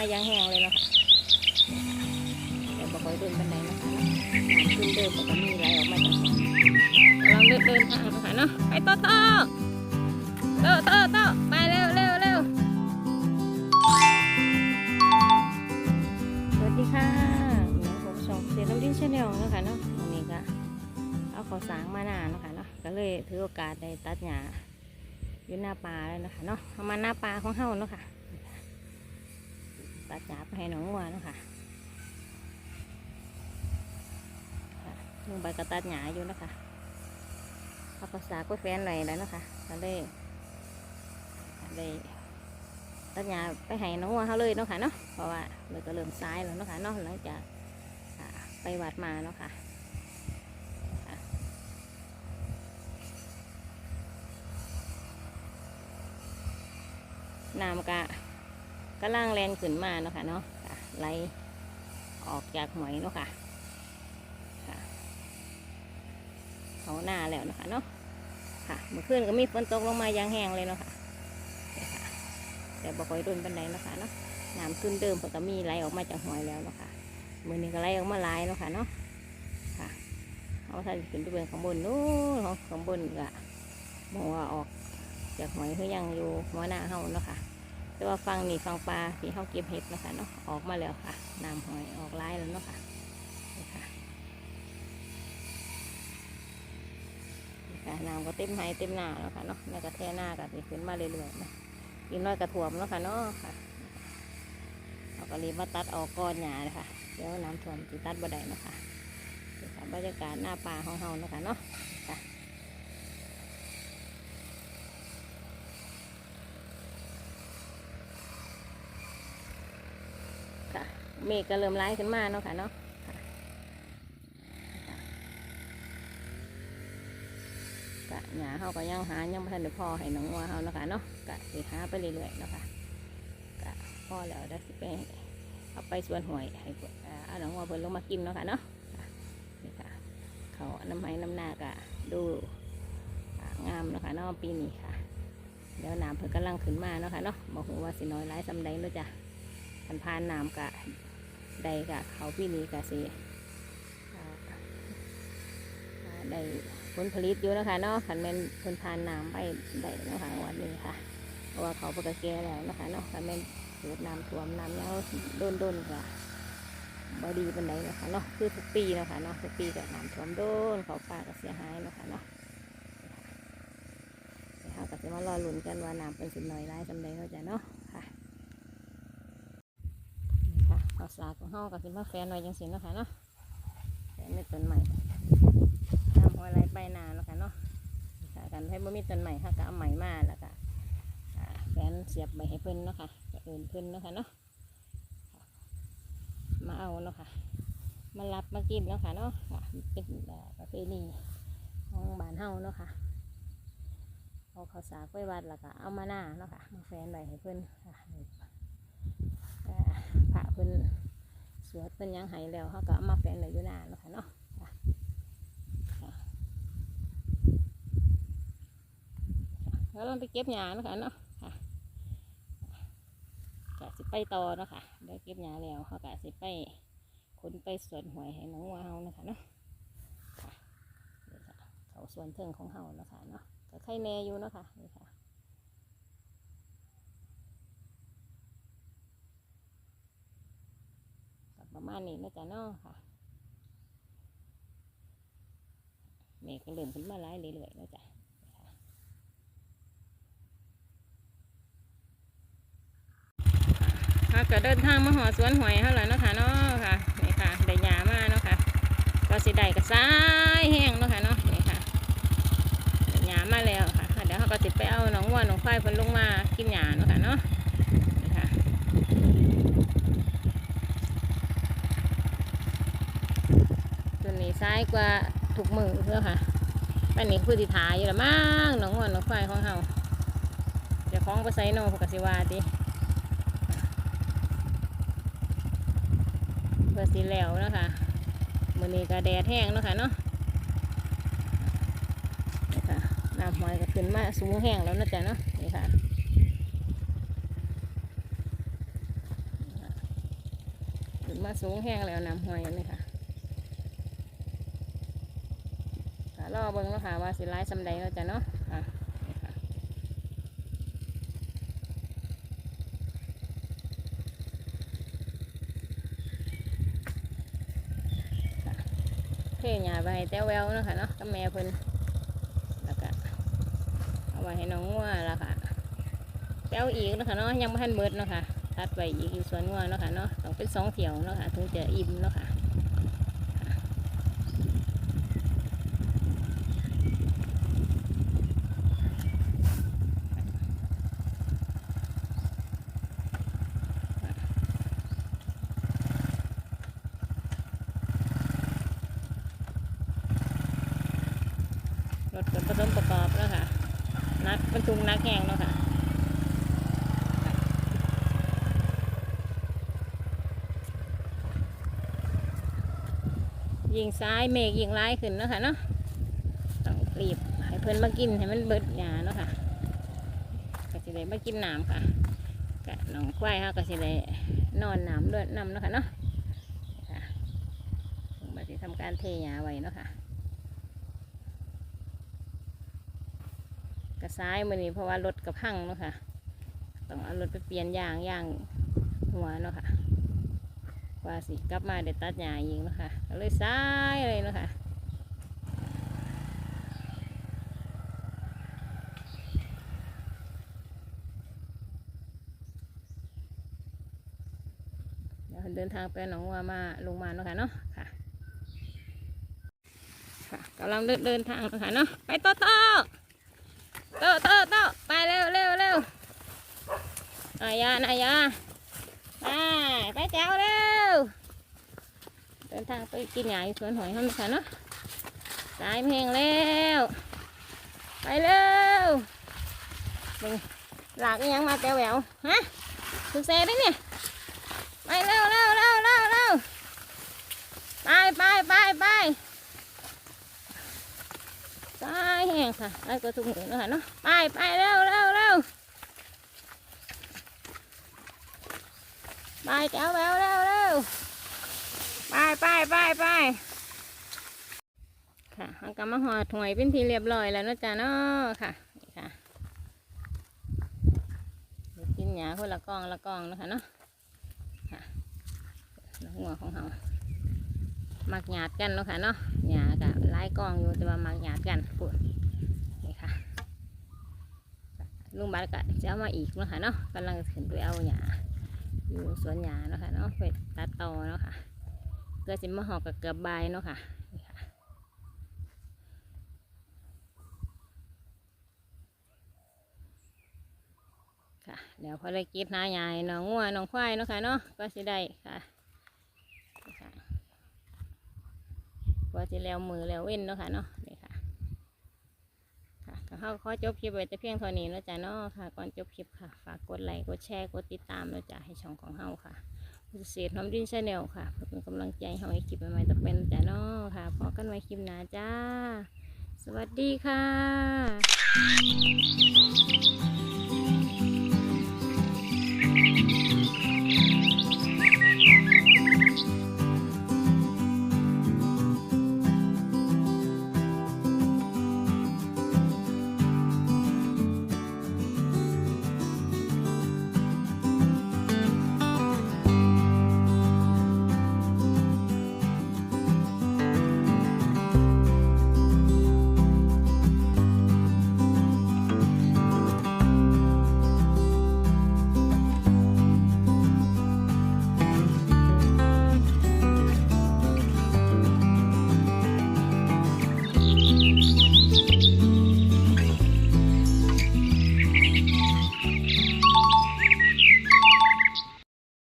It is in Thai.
มายางแห้งเลยเนาะค่ะแต่บ่ค่อยเดินบันไดนะคะเนาะน้ำขึ้นเดิมมันก็มีไหลออกมาจากกำลังเดินเดินทางนะคะเนาะไปต่อต่อต่อต่อต่อไปเร็วเร็วเร็วสวัสดีค่ะหนูผมชองเซรั่มดิ้นชาแนลนะคะเนาะวันนี้ก็เอาข้าวสางมาหนาเนาะคะเนาะก็เลยถือโอกาสได้ตัดหญ้าอยู่หน้าป่าแล้วนะคะเนาะเอามาหน้าป่าของเฮาเนาะค่ะ ตัดหญ้าไปให้น้องวัวนะค่ะค่ะลุงใบก็ตัดหญ้าอยู่นะคะเอาภาษากก็แฟนหน่อยแล้วนะคะก็เลยเลยตัดหญ้าไปให้น้องวัวเขาเลยเนาะค่ะเนาะเพราะว่าเลยก็เริ่มซ้ายแล้วเนาะค่ะเนาะหลังจากไปวัดมาเนาะค่ะค่ะน้ำกะ ก็ล่างแรงขึ้นมาเนาะค่ะเนาะไหลออกจากหอยเนาะค่ะค่ะเขาหน้าแล้วเนาะคะเนาะค่ะ เมื่อคืนก็มีฝนตกลงมาอย่างแห้งเลยเนาะค่ะนี่ค่ะแต่บ่ค่อยรุนปันไดเนาะค่ะเนาะน้ำขึ้นเดิมเพก็มีไหลออกมาจากหอยแล้วเนาะค่ะมือนี้ก็ไหลออกมาหลายเนาะค่ะเนาะค่ะเอาท่านขึ้นไปเบื้องข้างบนนู้นของข้างบนก็มองว่าออกจากหอยคือยังอยู่หัวหน้าเฮาเนาะค่ะ แต่ว่าฟังนี่ฟังปลาที่เขาเก็บเห็ดนะคะเนาะออกมาแล้วค่ะน้ำหอยออกไล่แล้วเนาะค่ะนี่ค่ะนี่ค่ะน้ำก็เต็มไหเต็มหน้าแล้วค่ะเนาะแม่กระแทหน้าก็จะขึ้นมาเรื่อยๆนะกินน้อยกระถ่วมแล้วค่ะเนาะค่ะเราก็รีบมาตัดออกก้อนหญ้าเลยค่ะเดี๋ยวน้ำท่วมจะตัดบ่ได้นะคะนี่ค่ะบรรยากาศหน้าป่าของเฮาเนาะค่ะเนาะค่ะ ค่ะ เมฆก็เริ่มร้ายขึ้นมาเนาะค่ะเนาะกะหยาเฮาก็ยังหายังไม่ทันได้พอให้น้องวัวเฮาเนาะค่ะเนาะกะสิหาไปเรื่อยๆเนาะค่ะกะพอแล้วได้สิไปเอาไปสวนหวยให้เอาเอาน้องวัวเพิ่นลงมากินเนาะค่ะเนาะนี่ค่ะเขาน้ำไห้น้ำหน้ากะดูงามเนาะค่ะเนาะปีนี้ค่ะเดี๋ยวน้ำเพิ่นกำลังขึ้นมาเนาะค่ะเนาะบอกว่าสิน้อยร้ายสำใดเนาะจ้ะพันพานน้ำกะ ใดกะเขาพี่นี้กะสิอ่าอ่าได้ผลผลิตอยู่นะคะเนาะขันแม่นเพิ่นพานน้ำไปได้เนาะคะวันนี้ค่ะเพราะว่าเขาปกแก่แล้วนะคะเนาะขันแม่นสูบน้ำท่วมน้ำยังโดนโดนๆกะบดีปันใดเนาะคะเนาะคือทุกปีเนาะคะเนาะทุกปีกับน้ำท่วมโดนเขาป่าก็เสียหายเนาะคะเนาะเดี๋ยวเราก็จะมารอลุ้นกันว่าน้ำเป็นสิบหน่อยร้ายสำใดเนาะจ้ะเนาะค่ะ นี่ค่ะข้าวสากของ เฮากับสิมาแฟนไว้จังสิเนะค่ะเนาะแฟนในต้นใหม่น้ำหัวไหลไปนาเนาะค่ะเนาะค่ะกันให้บ่มีต้นใหม่ค่ะก็เอาใหม่มาแล้วก็อ่าแฟนเสียบไปให้เพิ่นเนาะค่ะก็เอินเพิ่นเนาะค่ะเนาะมาเอาเนาะค่ะมารับมากินเนาะค่ะเนาะเป็นอ่าประเพณีของบ้านเฮาเนาะค่ะเอาข้าวสากไปวัดแล้วก็เอามาหน้าเนาะค่ะมาแฟนไว้ให้เพิ่นค่ะอ่าพระเพิ่น สวดเพิ่นยังหายแล้วเขาก็เอามาแฝงไว้อยู่หน้าเนะค่ะเนาะแล้วเราไปเก็บหญ้านะค่ะเนาะค่ะก็สิไปต่อเนาะค่ะได้เก็บหญ้าแล้วเขาก็สิไปขนไปสวนหวยให้น้องวัวเฮานะคะเนาะเขาสวนเทิงของเฮานะคะเนาะก็ไข่แน่อยู่เนาะคะนี่ค่ะ กับ ประมาณนี้นะจ๊ะเนาะค่ะเมฆก็เริ่มขึ้นมาไล่เรื่อยๆนะจ๊ะค่ะก็เดินทางมาหอสวนหวยเขาแล้วเนาะค่ะเนาะค่ะนี่ค่ะได้หยามาเนาะค่ะก็สิได้ก็ซ้ายแห้งเนาะค่ะเนาะนี่ค่ะได้หยามาแล้วค่ะเดี๋ยวเขาก็ติดไปเอาหนองวัวหนองควายเพิ่นลงมากินหยาเนาะค่ะเนาะนี่ค่ะ ร้ายกว่าถูกมือเพื่อค่ะปันนี้คือติถายอยู่ละมั้งน้องวัวน้องควายของเฮาเดี๋ยวของไปใส่น่พวกกสิวาติเพื่อสีแล้วนะคะมือนี้ก็แดดแห้งนะคะเนาะนี่ค่ะน้ำหอยก็ขึ้นมาสูงแห้งแล้วนะจ๊ะเนาะนี่ค่ะขึ้นมาสูงแห้งแล้วน้ำห้วยนนี้ค่ะค่ะ รอเบิ่งแล้วค่ะว่าสิไล่สำใดเราะจะเนาะค่ะนี่หญ้าไปให้แต้วแววเนาะค่ะเนาะกับแม่เพิ่นแล้วก็เอาไว้ให้น้องงัวแล้วค่ะแต้วอีกเนาะค่ะเนาะยังไม่ทันเบิดเนาะค่ะตัดไว้อีกอยู่สวนงัวเนาะค่ะเนาะต้องเป็นสองเที่ยวเนาะค่ะถึงจะอิ่มเนาะค่ะรถกับผสมประกอบเนาะค่ะ นักบรรทุกนักแห้งเนาะค่ะยิงซ้ายเมฆยิงร้ายขึ้นเนาะค่ะเนาะต้องรีบให้เพิ่นมากินให้มันเบิดหยาเนาะค่ะก็สิได้มากินน้ำค่ะกะน้องควายเขาก็สิได้นอนน้ำด้วยน้ำเนาะค่ะเนาะมาสิทำการเทยาไว้เนาะค่ะ กระซ้ายมือนี้เพราะว่ารถกระพังเนาะค่ะต้องเอารถไปเปลี่ยนยางยางหัวเนาะค่ะว่าสิกลับมาเดี๋ยวตัดหญ้าอีกเนาะคะเลยซ้ายเลยเนาะคะเดี๋ยวเดินทางไปหนองวัวมาลงมาเนาะค่ะเนาะค่ะค่ะกำลังเดินเดินทางเนาะคะเนาะไปโตโต โตโตโตไปเร็วเร็วเร็วนายานายาไปไปแจ้วเร็วเดินทางไปกินหญ้าอยู่สวนหอยห้องค่ะเนาะสายเพลงแล้วไปเร็วมึงหลากยังมาแตวแหววฮะถึกเซได้เนี่ยไปเร็วเร็วเร็วเร็วเร็วไปไปไปไป สายแห้งค่ะไอ้ก็ทุกหมือเนะค่ะเนาะไปไปเร็วเร็วเร็วไปแตวแววเร็วเร็วไปไปไปไปค่ะเอากำมาหอดหวยเป็นทีเรียบร้อยแล้วนะจ๊ะเนาะค่ะนี่ค่ะกินหยาคนละกองละกองนะคะเนาะค่ะหัวของเขา มักหยาดกันเนาะค่ะเนาะหยากับไล่กองอยู่แต่ว่ามักหยาดกันปุ่นนี่ค่ะลุงบาลกะจะมาอีกเนาะค่ะเนาะกำลังขึ้นไปเอาหยาอยู่สวนหยาเนาะค่ะเนาะไปตัดต่อเนาะค่ะเพื่อสิมาหอกกับเกือบใบเนาะค่ะนี่ค่ะค่ะเดี๋ยวภารกิจหาใหญ่น้องงัวน้องควายเนาะค่ะเนาะก็สิได้ค่ะนี่ค่ะ ก็สิแล้วมือแล้วเว้นเนาะค่ะเนาะนี่ค่ะค่ะก็เขาขอจบคลิปไว้แต่เพียงเท่านี้เนาะจ๊ะเนาะค่ะก่อนจบคลิปค่ะฝากกดไลค์กดแชร์กดติดตามเนาะจ๊ะให้ช่องของเฮาค่ะเศษน้ำดินชาแนลค่ะเพื่อเป็นกำลังใจให้คลิปใหม่ๆต่อเป็นจ้าเนาะค่ะพอกันไว้คลิปหน้าจ้า สวัสดีค่ะ